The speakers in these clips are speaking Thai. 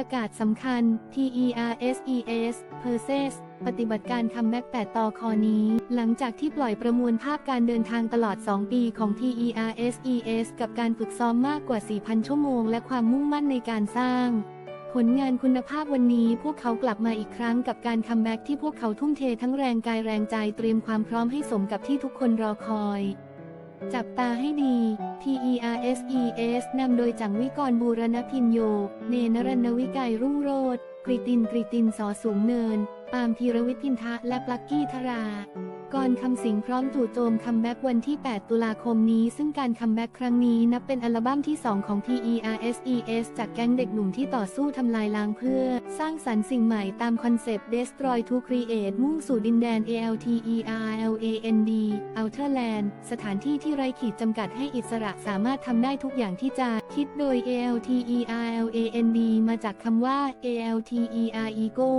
ประกาศสำคัญ TERSES PERSES ปฏิบัติการคัมแบ็ก8ต่อคอนี้ หลังจากที่ปล่อยประมวลภาพการเดินทางตลอด 2 ปีของ TERSES กับการฝึกซ้อมมากกว่า 4,000 ชั่วโมง และความมุ่งมั่นในการสร้าง ผลงานคุณภาพวันนี้พวกเขากลับมาอีกครั้งกับการคัมแบ็กที่พวกเขาทุ่มเททั้งแรงกายแรงใจเตรียมความพร้อมให้สมกับที่ทุกคนรอคอย จับตาให้ดี TERSES นำโดยจังวิกรบูรณพินโย เนนรันวิกายรุ่งโรธกริตินกริตินสอสูงเนิน ปาล์มธีรวิทย์พินทะและปลักกี้ธรา ก่อนคำสิงพร้อมจู่โจมคัมแบ็กวันที่ 8 ตุลาคมนี้ ซึ่งการคัมแบ็กครั้งนี้นับเป็นอัลบั้มที่ 2 ของ TERSES จากแก๊งเด็กหนุ่มที่ต่อสู้ทำลายล้างเพื่อ สร้างสรรค์สิ่งใหม่ตามคอนเซปต์ Destroy to Create มุ่งสู่ดินแดน ALTERLAND Outerland สถานที่ที่ไร้ขีดจำกัดให้อิสระสามารถทำได้ทุกอย่างที่จะ คิดโดย ALTERLAND มาจากคำว่า ALTER Ego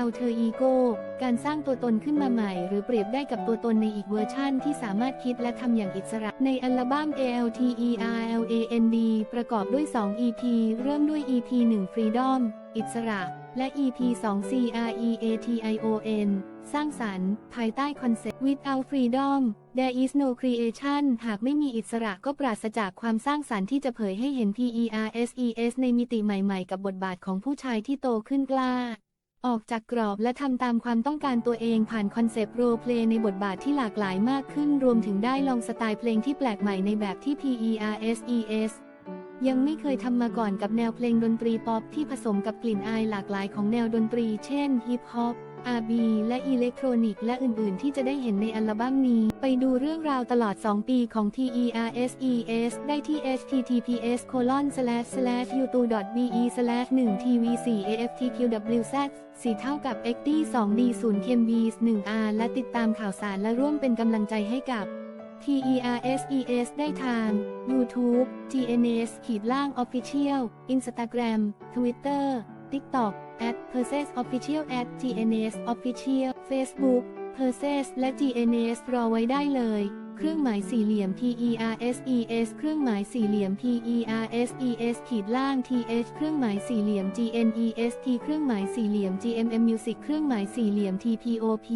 Alter Ego การสร้างตัวตนขึ้นมาใหม่ หรือเปรียบได้กับตัวตนในอีกเวอร์ชั่นที่สามารถคิดและทำอย่างอิสระ ในอัลบั้ม ALTERLAND ประกอบด้วย 2 EP เริ่มด้วย EP 1 Freedom อิสระ และ EP 2 CREATION สร้างสรรค์ ภายใต้คอนเซ็ปต์ Without Freedom there is no creation หากไม่มีอิสระก็ปราศจากความสร้างสรรค์ที่จะเผยให้เห็น PERSES ในมิติใหม่ๆ กับบทบาทของผู้ชายที่โตขึ้นกล้า ออกจากกรอบและทำตามความต้องการตัวเองผ่านคอนเซปต์โรเพลย์ในบทบาทที่หลากหลายมากขึ้น รวมถึงได้ลองสไตล์เพลงที่แปลกใหม่ในแบบที่ PERSES ยังไม่เคยทำมาก่อนกับแนวเพลงดนตรีป๊อปที่ผสมกับกลิ่นอายหลากหลายของแนวดนตรี เช่นฮิปฮอป R&B และอิเล็กทรอนิกส์และอื่นๆ ที่จะได้เห็นในอัลบั้มนี้ ไปดูเรื่องราวตลอด 2 ปีของ TERSES ได้ที่ https youtube be 1 tv 4 aftqwz 4เท่ากับ xt 2 d 0 kmb 1 r และติดตามข่าวสารและร่วมเป็นกำลังใจให้กับ TERSES ได้ทาง YouTube GNS ขีดล่าง Official Instagram Twitter TikTok at p e r s e s Official at GNS Official Facebook p e r s e s และ GNS รอไว้ได้เลย เครื่องหมายสี่เหลี่ยม PERSES เครื่องหมายสี่เหลี่ยม PERSES ขีดล่าง TH เครื่องหมายสี่เหลี่ยม GNEST เครื่องหมายสี่เหลี่ยม GMM Music เครื่องหมายสี่เหลี่ยม TPOP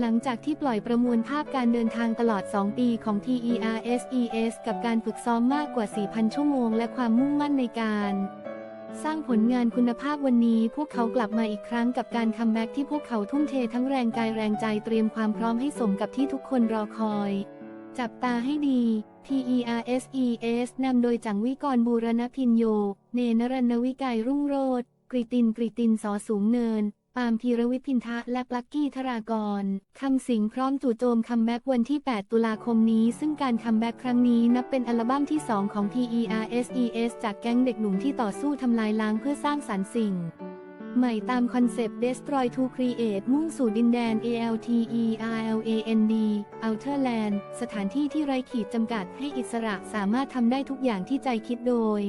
หลังจากที่ปล่อยประมวลภาพการเดินทางตลอด 2 ปีของ TERSES กับการฝึกซ้อมมากกว่า 4,000 ชั่วโมง และความมุ่งมั่นในการ สร้างผลงานคุณภาพวันนี้ พวกเขากลับมาอีกครั้งกับการคัมแบ็กที่พวกเขาทุ่มเททั้งแรงกายแรงใจเตรียมความพร้อมให้สมกับที่ทุกคนรอคอย จับตาให้ดี TERSES นำโดยจังวิกรบูรณพินโย เนนรันวิกายรุ่งโรธกริตินกริตินสอสูงเนิน ปาล์มธีรวิทย์พินทะและปลักกี้ธรากร คำสิงพร้อมจู่โจมคัมแบ็กวันที่ 8 ตุลาคมนี้ ซึ่งการคัมแบ็กครั้งนี้นับเป็นอัลบั้มที่ 2 ของ TERSES จากแก๊งเด็กหนุ่มที่ต่อสู้ทำลายล้างเพื่อสร้างสรรค์สิ่ง ใหม่ตามคอนเซปต์ Destroy to Create มุ่งสู่ดินแดน ALTERLAND Outerland สถานที่ที่ไร้ขีดจำกัดให้อิสระสามารถทำได้ทุกอย่างที่ใจคิดโดย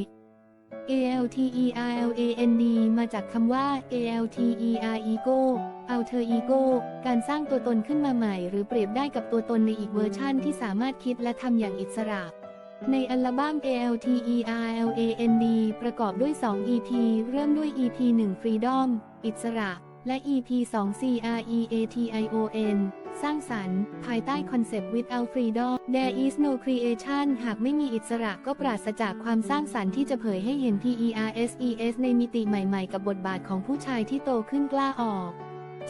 ALTERLAND มาจากคำว่า ALTER Ego Alter Ego การสร้างตัวตนขึ้นมาใหม่ หรือเปรียบได้กับตัวตนในอีกเวอร์ชั่นที่สามารถคิดและทำอย่างอิสระ ในอัลบั้ม ALTERLAND ประกอบด้วย 2 EP เริ่มด้วย EP 1 Freedom อิสระ และ EP 2 CREATION สร้างสรรค์ ภายใต้คอนเซปต์ Without Freedom there is no creation หากไม่มีอิสระก็ปราศจากความสร้างสรรค์ที่จะเผยให้เห็น PERSES ในมิติใหม่ๆ กับบทบาทของผู้ชายที่โตขึ้นกล้าออก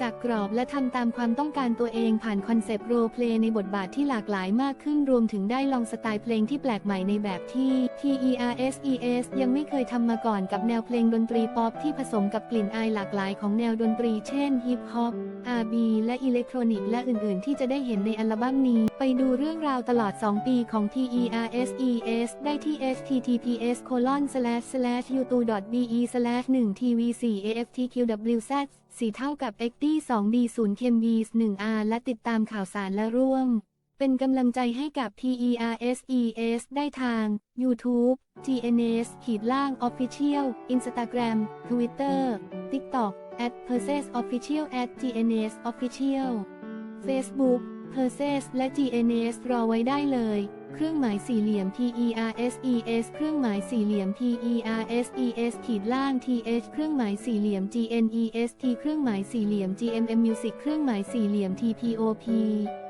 จากกรอบและทำตามความต้องการตัวเองผ่านคอนเซปต์โรเพลย์ในบทบาทที่หลากหลายมากขึ้นรวมถึงได้ลองสไตล์เพลงที่แปลกใหม่ในแบบที่ TERSES ยังไม่เคยทำมาก่อนกับแนวเพลงดนตรีป๊อปที่ผสมกับกลิ่นอายหลากหลายของแนวดนตรี เช่นฮิปฮอปอาร์บีและอิเล็กทรอนิกส์และอื่นๆ ที่จะได้เห็นในอัลบั้มนี้ ไปดูเรื่องราวตลอด 2 ปีของ TERSES ได้ที่ https://youtube.be/1tv4aftqwz 4 เท่ากับ x t 2 d 0 k m b 1 r และติดตามข่าวสารและร่วม เป็นกำลังใจให้กับ TERSES ได้ทาง YouTube GNS ขีดล่าง Official Instagram Twitter TikTok at p e r s e s Official at GNS Official Facebook p e r s e s และ GNS รอไว้ได้เลย เครื่องหมายสี่เหลี่ยม TERSES เครื่องหมายสี่เหลี่ยม TERSES ขีดล่าง TH เครื่องหมายสี่เหลี่ยม GNEST เครื่องหมายสี่เหลี่ยม GMM Music เครื่องหมายสี่เหลี่ยม TPOP